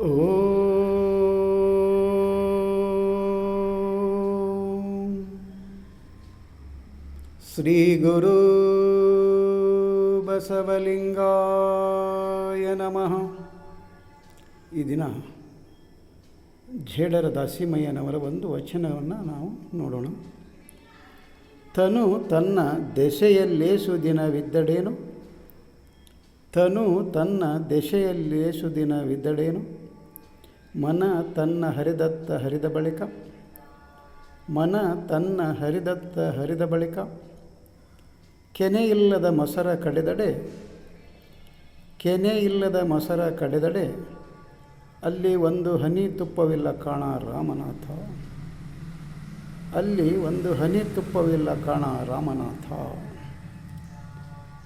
ಓಂ ಶ್ರೀ ಗುರು ಬಸವಲಿಂಗಾಯ ನಮಃ ಈ ದಿನ ಝೇಡರ ದಾಸಿಮಯ್ಯನವರ ಒಂದು ವಚನವನ್ನು ನಾವು ನೋಡೋಣ. ತನು ತನ್ನ ದೆಸೆಯಲ್ಲೇಸು ದಿನವಿದ್ದಡೇನು? ತನು ತನ್ನ ದೆಸೆಯಲ್ಲೇಸು ದಿನವಿದ್ದಡೇನು? ಮನ ತನ್ನ ಹರಿದತ್ತ ಹರಿದ ಬಳಿಕ, ಮನ ತನ್ನ ಹರಿದತ್ತ ಹರಿದ ಬಳಿಕ, ಕೆನೆ ಇಲ್ಲದ ಮೊಸರ ಕಡೆದಡೆ, ಕೆನೆ ಇಲ್ಲದ ಮೊಸರ ಕಡೆದಡೆ, ಅಲ್ಲಿ ಒಂದು ಹನಿ ತುಪ್ಪವಿಲ್ಲ ಕಾಣ ರಾಮನಾಥ. ಅಲ್ಲಿ ಒಂದು ಹನಿ ತುಪ್ಪವಿಲ್ಲ ಕಾಣ ರಾಮನಾಥ.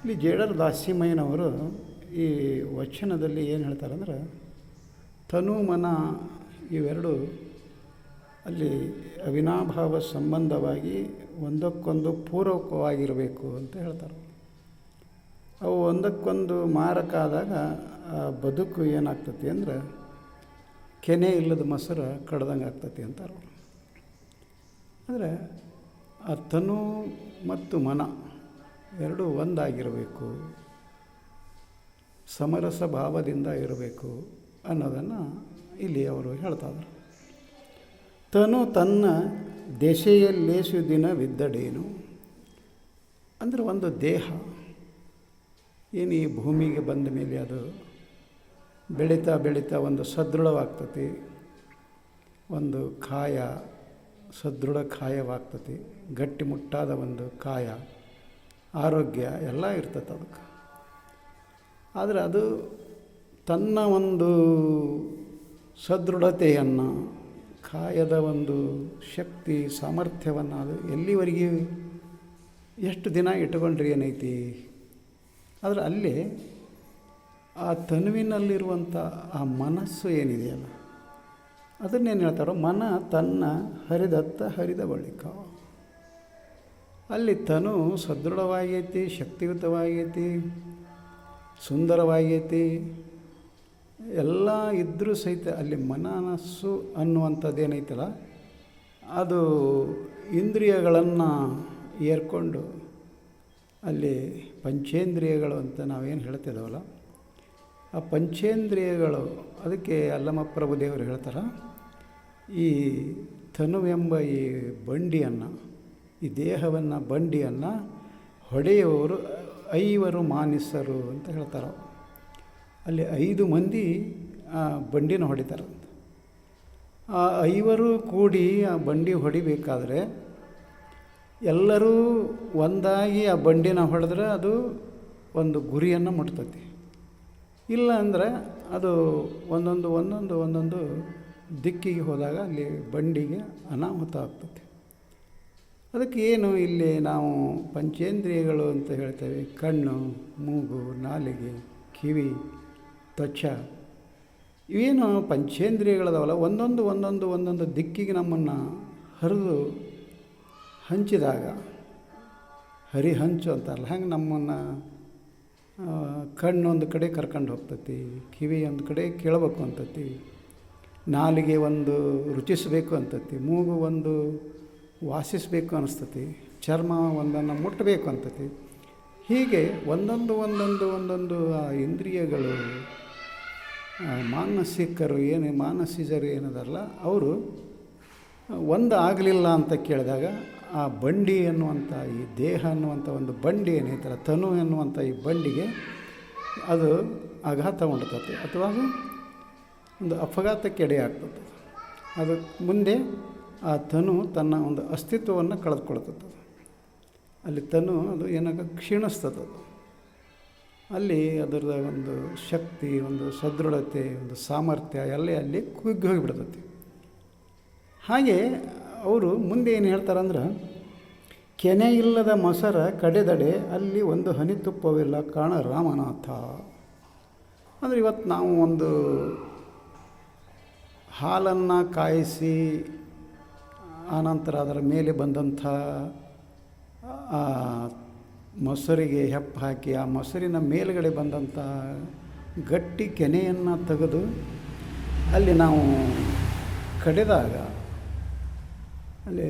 ಇಲ್ಲಿ ಜೇಡರ ದಾಸಿಮಯ್ಯನವರು ಈ ವಚನದಲ್ಲಿ ಏನು ಹೇಳ್ತಾರೆ ಅಂದ್ರೆ ತನು ಮನ ಇವೆರಡು ಅಲ್ಲಿ ಅವಿನಾಭಾವ ಸಂಬಂಧವಾಗಿ ಒಂದಕ್ಕೊಂದು ಪೂರಕವಾಗಿರಬೇಕು ಅಂತ ಹೇಳ್ತಾರೆ. ಅವು ಒಂದಕ್ಕೊಂದು ಮಾರಕ ಆದಾಗ ಆ ಬದುಕು ಏನಾಗ್ತತಿ ಅಂದ್ರೆ ಕೆನೆ ಇಲ್ಲದ ಮೊಸರು ಕಡ್ದಂಗೆ ಆಗ್ತತಿ ಅಂತಾರೆ ಅಂದರೆ ಆ ತನು ಮತ್ತು ಮನ ಎರಡೂ ಒಂದಾಗಿರಬೇಕು. ಸಮರಸ ಭಾವದಿಂದ ಇರಬೇಕು. ಅನ್ನೋದನ್ನು ಇಲ್ಲಿ ಅವರು ಹೇಳ್ತಾ ತನು ತನ್ನ ದೆಸೆಯಲ್ಲೇಸು ದಿನವಿದ್ದಡೇನು ಅಂದರೆ ಒಂದು ದೇಹ. ಏನು ಈ ಭೂಮಿಗೆ ಬಂದ ಮೇಲೆ ಅದು ಬೆಳೀತಾ ಬೆಳೀತಾ ಒಂದು ಸದೃಢವಾಗ್ತತಿ. ಒಂದು ಕಾಯ ಸದೃಢ ಕಾಯವಾಗ್ತತಿ ಗಟ್ಟಿಮುಟ್ಟಾದ ಒಂದು ಕಾಯ ಆರೋಗ್ಯ ಎಲ್ಲ ಇರ್ತದೆ ಅದಕ್ಕೆ. ಆದರೆ ಅದು ತನ್ನ ಒಂದು ಸದೃಢತೆಯನ್ನು, ಕಾಯದ ಒಂದು ಶಕ್ತಿ, ಸಾಮರ್ಥ್ಯವನ್ನು ಅದು ಎಲ್ಲಿವರೆಗೆ ಎಷ್ಟು ದಿನ ಇಟ್ಕೊಂಡ್ರಿ ಏನೈತಿ? ಆದರೆ ಅಲ್ಲಿ ಆ ತನುವಿನಲ್ಲಿರುವಂಥ ಆ ಮನಸ್ಸು ಏನಿದೆಯಲ್ಲ, ಅದನ್ನೇನು ಹೇಳ್ತಾರೋ, ಮನ ತನ್ನ ಹರಿದತ್ತ ಹರಿದ ಬಳಿಕ. ಅಲ್ಲಿ ತನು ಸದೃಢವಾಗೈತಿ, ಶಕ್ತಿಯುತವಾಗೈತಿ, ಸುಂದರವಾಗೈತಿ ಎಲ್ಲ ಇದ್ದರೂ ಸಹಿತ ಅಲ್ಲಿ ಮನಸ್ಸು ಅನ್ನುವಂಥದ್ದು ಏನೈತಲ್ಲ ಅದು ಇಂದ್ರಿಯಗಳನ್ನು ಏರ್ಕೊಂಡು ಅಲ್ಲಿ ಪಂಚೇಂದ್ರಿಯಗಳು ಅಂತ ನಾವೇನು ಹೇಳ್ತಿದ್ದಾವಲ್ಲ ಆ ಪಂಚೇಂದ್ರಿಯಗಳು, ಅದಕ್ಕೆ ಅಲ್ಲಮ ಪ್ರಭುದೇವರು ಹೇಳ್ತಾರೆ, ಈ ತನುವೆಂಬ ಈ ಬಂಡಿಯನ್ನು, ಈ ದೇಹವನ್ನು ಬಂಡಿಯನ್ನು ಹೊಡೆಯುವವರು ಐವರು ಮಾನಿಸರು ಅಂತ ಹೇಳ್ತಾರೆ. ಅಲ್ಲಿ ಐದು ಮಂದಿ, ಆ, ಬಂಡಿನ ಹೊಡಿತಾರೆ ಆ, ಐವರು ಕೂಡಿ ಆ ಬಂಡಿ ಹೊಡಿಬೇಕಾದ್ರೆ ಎಲ್ಲರೂ ಒಂದಾಗಿ ಆ ಬಂಡಿನ ಹೊಡೆದ್ರೆ ಅದು ಒಂದು ಗುರಿಯನ್ನು ಮುಟ್ತತಿ. ಇಲ್ಲ ಅಂದರೆ ಅದು ಒಂದೊಂದು ಒಂದೊಂದು ಒಂದೊಂದು ದಿಕ್ಕಿಗೆ ಹೋದಾಗ ಅಲ್ಲಿ ಬಂಡಿಗೆ ಅನಾಹುತ ಆಗ್ತದೆ ಅದಕ್ಕೆ ಏನು ಇಲ್ಲಿ ನಾವು ಪಂಚೇಂದ್ರಿಯಗಳು ಅಂತ ಹೇಳ್ತೇವೆ. ಕಣ್ಣು, ಮೂಗು, ನಾಲಿಗೆ, ಕಿವಿ ತ್ವಚ ಇವೇನು ಪಂಚೇಂದ್ರಿಯಗಳದವಲ್ಲ, ಒಂದೊಂದು ಒಂದೊಂದು ಒಂದೊಂದು ದಿಕ್ಕಿಗೆ ನಮ್ಮನ್ನು ಹರಿದು ಹಂಚಿದಾಗ ಹರಿ ಹಂಚು ಅಂತಾರಲ್ಲ, ಹಂಗೆ ನಮ್ಮನ್ನು ಕಣ್ಣೊಂದು ಕಡೆ ಕರ್ಕೊಂಡು ಹೋಗ್ತತಿ ಕಿವಿ ಒಂದು ಕಡೆ ಕೇಳಬೇಕು ಅಂತತಿ, ನಾಲಿಗೆ ಒಂದು ರುಚಿಸಬೇಕು ಅಂತತಿ, ಮೂಗು ಒಂದು ವಾಸಿಸಬೇಕು ಅನಿಸ್ತತಿ, ಚರ್ಮ ಒಂದನ್ನು ಮುಟ್ಟಬೇಕು ಅಂತತಿ. ಹೀಗೆ ಒಂದೊಂದು ಒಂದೊಂದು ಒಂದೊಂದು ಆ ಇಂದ್ರಿಯಗಳು ಮಾನಸಿಕರು ಏನು ಮಾನಸಿಜರು ಏನದಲ್ಲ ಅವರು ಒಂದು ಆಗಲಿಲ್ಲ ಅಂತ ಕೇಳಿದಾಗ, ಆ ಬಂಡಿ ಅನ್ನುವಂಥ ಈ ದೇಹ ಅನ್ನುವಂಥ ಒಂದು ಬಂಡಿ ಏನೈತಲ್ಲ ತನು ಎನ್ನುವಂಥ ಈ ಬಂಡಿಗೆ ಅದು ಆಘಾತ ಉಂಟತತಿ ಅಥವಾ ಅದು ಒಂದು ಅಪಘಾತಕ್ಕೆ ಎಡೆ ಆಗ್ತದೆ ಅದು ಮುಂದೆ ಆ ತನು ತನ್ನ ಒಂದು ಅಸ್ತಿತ್ವವನ್ನು ಕಳೆದುಕೊಳ್ತದೆ ಅಲ್ಲಿ ತನು ಅದು ಏನಾಗ ಕ್ಷೀಣಿಸ್ತದೆ ಅದು. ಅಲ್ಲಿ ಅದರ ಒಂದು ಶಕ್ತಿ, ಒಂದು ಸದೃಢತೆ, ಒಂದು ಸಾಮರ್ಥ್ಯ ಎಲ್ಲ ಅಲ್ಲಿ ಕುಗ್ಗಿ ಹೋಗಿಬಿಡ್ತೈತಿ. ಹಾಗೆ ಅವರು ಮುಂದೆ ಏನು ಹೇಳ್ತಾರಂದ್ರೆ, ಕೆನೆ ಇಲ್ಲದ ಮೊಸರ ಕಡೆದಡೆ ಅಲ್ಲಿ ಒಂದು ಹನಿ ತುಪ್ಪವಿಲ್ಲ ಕಾಣ ರಾಮನಾಥ. ಅಂದರೆ ಇವತ್ತು ನಾವು ಒಂದು ಹಾಲನ್ನು ಕಾಯಿಸಿ, ಆನಂತರ ಅದರ ಮೇಲೆ ಬಂದಂಥ ಮೊಸರಿಗೆ ಹೆಪ್ಪು ಹಾಕಿ, ಆ ಮೊಸರಿನ ಮೇಲುಗಡೆ ಬಂದಂಥ ಗಟ್ಟಿ ಕೆನೆಯನ್ನು ತೆಗೆದು ಅಲ್ಲಿ ನಾವು ಕಡೆದಾಗ ಅಲ್ಲಿ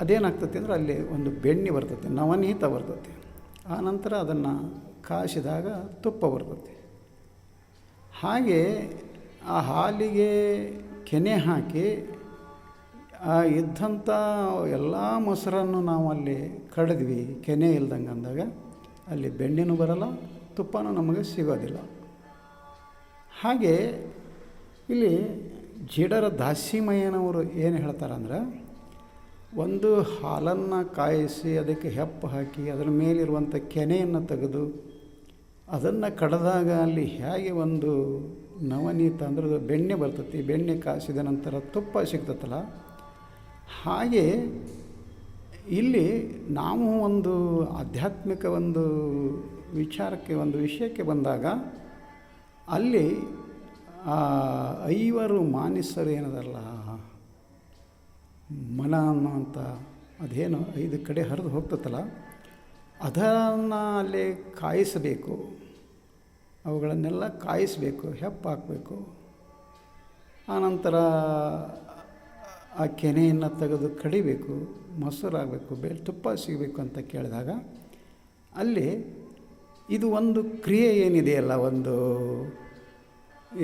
ಅದೇನಾಗ್ತತಿ ಅಂದರೆ ಅಲ್ಲಿ ಒಂದು ಬೆಣ್ಣೆ ಬರ್ತೈತಿ ನವನೀತ ಬರ್ತೈತಿ ಆನಂತರ ನಂತರ ಅದನ್ನು ಕಾಯಿಸಿದಾಗ ತುಪ್ಪ ಬರ್ತೈತಿ ಹಾಗೆ ಆ ಹಾಲಿಗೆ ಕೆನೆ ಹಾಕಿ ಇದ್ದಂಥ ಎಲ್ಲ ಮೊಸರನ್ನು ನಾವು ಅಲ್ಲಿ ಕಡಿದ್ವಿ, ಕೆನೆ ಇಲ್ದಂಗೆ ಅಂದಾಗ ಅಲ್ಲಿ ಬೆಣ್ಣೆನೂ ಬರಲ್ಲ, ತುಪ್ಪನೂ ನಮಗೆ ಸಿಗೋದಿಲ್ಲ. ಹಾಗೆ ಇಲ್ಲಿ ಜಿಡರ ದಾಸಿಮಯ್ಯನವರು ಏನು ಹೇಳ್ತಾರಂದ್ರೆ ಒಂದು ಹಾಲನ್ನು ಕಾಯಿಸಿ ಅದಕ್ಕೆ ಹೆಪ್ಪು ಹಾಕಿ ಅದರ ಮೇಲಿರುವಂಥ ಕೆನೆಯನ್ನು ತೆಗೆದು ಅದನ್ನು ಕಡ್ದಾಗ ಅಲ್ಲಿ ಹೇಗೆ ಒಂದು ನವನೀತ ಅಂದ್ರೆ ಅದು ಬೆಣ್ಣೆ ಬರ್ತತಿ, ಬೆಣ್ಣೆ ಕಾಸಿದ ನಂತರ ತುಪ್ಪ ಸಿಗ್ತತ್ತಲ್ಲ ಹಾಗೆ ಇಲ್ಲಿ ನಾವು ಒಂದು ಆಧ್ಯಾತ್ಮಿಕ ಒಂದು ವಿಚಾರಕ್ಕೆ, ಒಂದು ವಿಷಯಕ್ಕೆ ಬಂದಾಗ ಅಲ್ಲಿ ಐವರು ಮಾನಿಸರು ಏನದಲ್ಲ, ಮನ ಅನ್ನುವಂಥ ಅದೇನು ಐದು ಕಡೆ ಹರಿದು ಹೋಗ್ತತ್ತಲ್ಲ, ಅದನ್ನು ಅಲ್ಲಿ ಕಾಯಿಸಬೇಕು, ಅವುಗಳನ್ನೆಲ್ಲ ಕಾಯಿಸಬೇಕು, ಹೆಪ್ಪಾಕಬೇಕು. ಆನಂತರ ಆ ಕೆನೆಯನ್ನು ತೆಗೆದು ಕಡಿಬೇಕು, ಮೊಸರಾಗಬೇಕು ಬೆ ತುಪ್ಪ ಸಿಗಬೇಕು ಅಂತ ಕೇಳಿದಾಗ ಅಲ್ಲಿ ಇದು ಒಂದು ಕ್ರಿಯೆ ಏನಿದೆಯಲ್ಲ, ಒಂದು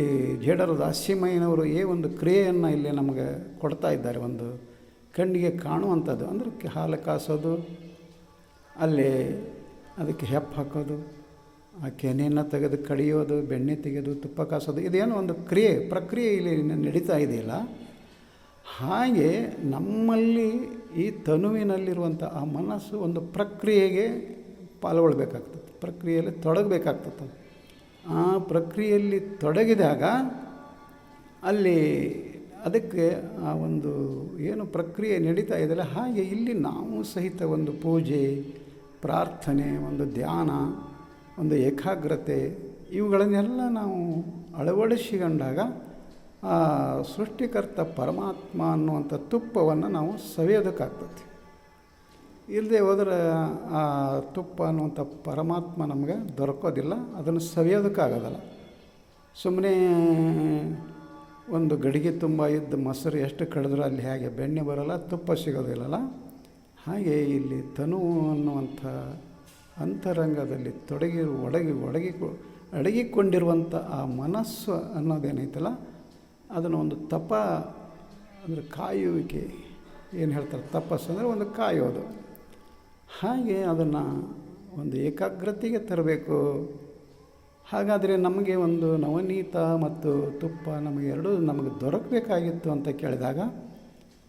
ಈ ಜೇಡರ ದಾಸ್ಯಮಯ್ಯನವರು ಏ ಒಂದು ಕ್ರಿಯೆಯನ್ನು ಇಲ್ಲಿ ನಮಗೆ ಕೊಡ್ತಾ ಇದ್ದಾರೆ, ಒಂದು ಕಣ್ಣಿಗೆ ಕಾಣುವಂಥದ್ದು. ಅಂದರೆ ಹಾಲು ಕಾಸೋದು, ಅಲ್ಲಿ ಅದಕ್ಕೆ ಹೆಪ್ಪು ಹಾಕೋದು, ಆ ಕೆನೆಯನ್ನು ತೆಗೆದು ಕಡಿಯೋದು, ಬೆಣ್ಣೆ ತೆಗೆದು ತುಪ್ಪ ಕಾಸೋದು, ಇದೇನೋ ಒಂದು ಕ್ರಿಯೆ, ಪ್ರಕ್ರಿಯೆ ಇಲ್ಲಿ ನಡೀತಾ ಇದೆಯಲ್ಲ. ಹಾಗೆ ನಮ್ಮಲ್ಲಿ ಈ ತನುವಿನಲ್ಲಿರುವಂಥ ಆ ಮನಸ್ಸು ಒಂದು ಪ್ರಕ್ರಿಯೆಗೆ ಪಾಲ್ಗೊಳ್ಬೇಕಾಗ್ತದೆ. ಪ್ರಕ್ರಿಯೆಯಲ್ಲಿ ತೊಡಗಬೇಕಾಗ್ತದೆ. ಆ ಪ್ರಕ್ರಿಯೆಯಲ್ಲಿ ತೊಡಗಿದಾಗ ಅಲ್ಲಿ ಅದಕ್ಕೆ ಆ ಒಂದು ಏನು ಪ್ರಕ್ರಿಯೆ ನಡೀತಾ ಇದೆಯಲ್ಲ, ಹಾಗೆ ಇಲ್ಲಿ ನಾವು ಸಹಿತ ಒಂದು ಪೂಜೆ, ಪ್ರಾರ್ಥನೆ, ಒಂದು ಧ್ಯಾನ, ಒಂದು ಏಕಾಗ್ರತೆ, ಇವುಗಳನ್ನೆಲ್ಲ ನಾವು ಅಳವಡಿಸಿಕೊಂಡಾಗ ಆ ಸೃಷ್ಟಿಕರ್ತ ಪರಮಾತ್ಮ ಅನ್ನುವಂಥ ತುಪ್ಪವನ್ನು ನಾವು ಸವಿಯೋದಕ್ಕಾಗ್ತದೆ. ಇಲ್ಲದೆ ಹೋದ್ರೆ ಆ ತುಪ್ಪ ಅನ್ನುವಂಥ ಪರಮಾತ್ಮ ನಮಗೆ ದೊರಕೋದಿಲ್ಲ, ಅದನ್ನು ಸವಿಯೋದಕ್ಕಾಗೋದಲ್ಲ. ಸುಮ್ಮನೆ ಒಂದು ಗಡಿಗೆ ತುಂಬ ಇದ್ದ ಮೊಸರು ಎಷ್ಟು ಕಡಿದ್ರೂ ಅಲ್ಲಿ ಹೇಗೆ ಬೆಣ್ಣೆ ಬರೋಲ್ಲ, ತುಪ್ಪ ಸಿಗೋದಿಲ್ಲಲ್ಲ. ಹಾಗೆ ಇಲ್ಲಿ ತನು ಅನ್ನುವಂಥ ಅಂತರಂಗದಲ್ಲಿ ತೊಡಗಿ ಒಡಗಿ ಒಡಗಿ ಅಡಗಿಕೊಂಡಿರುವಂಥ ಆ ಮನಸ್ಸು ಅನ್ನೋದೇನೈತಲ್ಲ ಅದನ್ನು ಒಂದು ತಪ ಅಂದರೆ ಕಾಯುವಿಕೆ, ಏನು ಹೇಳ್ತಾರೆ ತಪಸ್ಸು ಅಂದರೆ ಒಂದು ಕಾಯೋದು. ಹಾಗೆ ಅದನ್ನು ಒಂದು ಏಕಾಗ್ರತೆಗೆ ತರಬೇಕು. ಹಾಗಾದರೆ ನಮಗೆ ಒಂದು ನವನೀತ ಮತ್ತು ತುಪ್ಪ ನಮಗೆ ಎರಡೂ ನಮಗೆ ದೊರಕಬೇಕಾಗಿತ್ತು ಅಂತ ಕೇಳಿದಾಗ,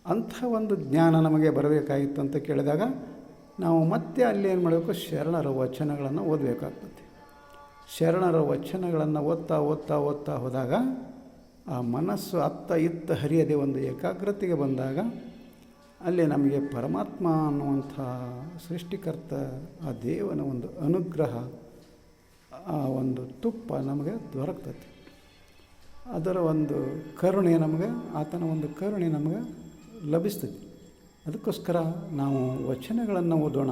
ಅಂಥ ಒಂದು ಜ್ಞಾನ ನಮಗೆ ಬರಬೇಕಾಗಿತ್ತು ಅಂತ ಕೇಳಿದಾಗ, ನಾವು ಮತ್ತೆ ಅಲ್ಲಿ ಏನು ಮಾಡಬೇಕು, ಶರಣರ ವಚನಗಳನ್ನು ಓದಬೇಕಾಗ್ತದೆ. ಶರಣರ ವಚನಗಳನ್ನು ಓದ್ತಾ ಓದ್ತಾ ಓದ್ತಾ ಹೋದಾಗ ಆ ಮನಸ್ಸು ಅತ್ತ ಇತ್ತ ಹರಿಯದೆ ಒಂದು ಏಕಾಗ್ರತೆಗೆ ಬಂದಾಗ ಅಲ್ಲಿ ನಮಗೆ ಪರಮಾತ್ಮ ಅನ್ನುವಂಥ ಸೃಷ್ಟಿಕರ್ತ, ಆ ದೇವನ ಒಂದು ಅನುಗ್ರಹ, ಆ ಒಂದು ತುಪ್ಪ ನಮಗೆ ದೊರಕ್ತದೆ. ಅದರ ಒಂದು ಕರುಣೆ ನಮಗೆ, ಆತನ ಒಂದು ಕರುಣೆ ನಮಗೆ ಲಭಿಸ್ತದೆ. ಅದಕ್ಕೋಸ್ಕರ ನಾವು ವಚನಗಳನ್ನು ಓದೋಣ,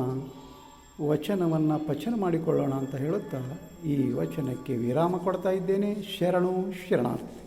ವಚನವನ್ನು ಪಚನ ಮಾಡಿಕೊಳ್ಳೋಣ ಅಂತ ಹೇಳುತ್ತಾ ಈ ವಚನಕ್ಕೆ ವಿರಾಮ ಕೊಡ್ತಾ ಇದ್ದೇನೆ. ಶರಣು ಶರಣಾರ್ಥಿ.